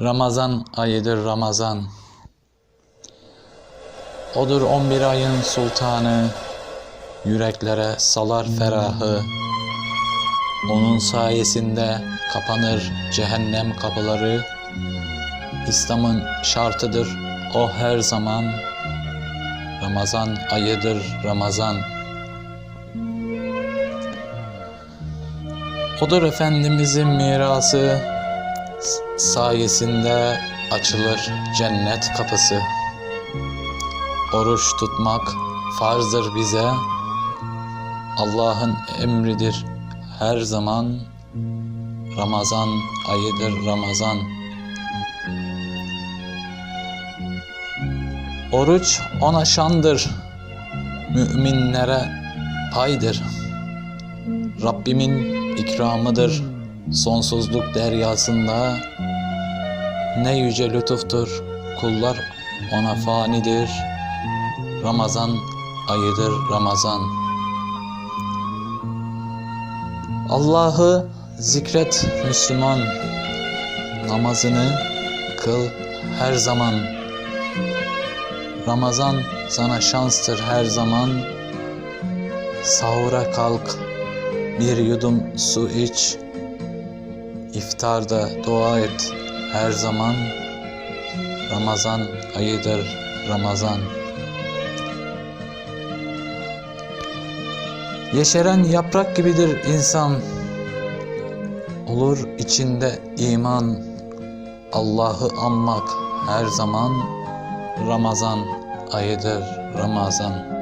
Ramazan ayıdır Ramazan. Odur 11 ayın sultanı, yüreklere salar ferahı. Onun sayesinde kapanır cehennem kapıları. İslam'ın şartıdır o her zaman. Ramazan ayıdır Ramazan. Odur Efendimizin mirası sayesinde açılır cennet kapısı. Oruç tutmak farzdır bize. Allah'ın emridir her zaman. Ramazan ayıdır Ramazan. Oruç ona şandır. Müminlere paydır. Rabbimin ikramıdır sonsuzluk deryasında. Ne yüce lütuftur kullar ona fanidir. Ramazan ayıdır Ramazan. Allah'ı zikret Müslüman. Namazını kıl her zaman. Ramazan sana şanstır her zaman. Sahura kalk, bir yudum su iç. İftarda dua et her zaman. Ramazan ayıdır Ramazan. Yeşeren yaprak gibidir insan. Olur içinde iman. Allah'ı anmak her zaman. Ramazan ayıdır Ramazan.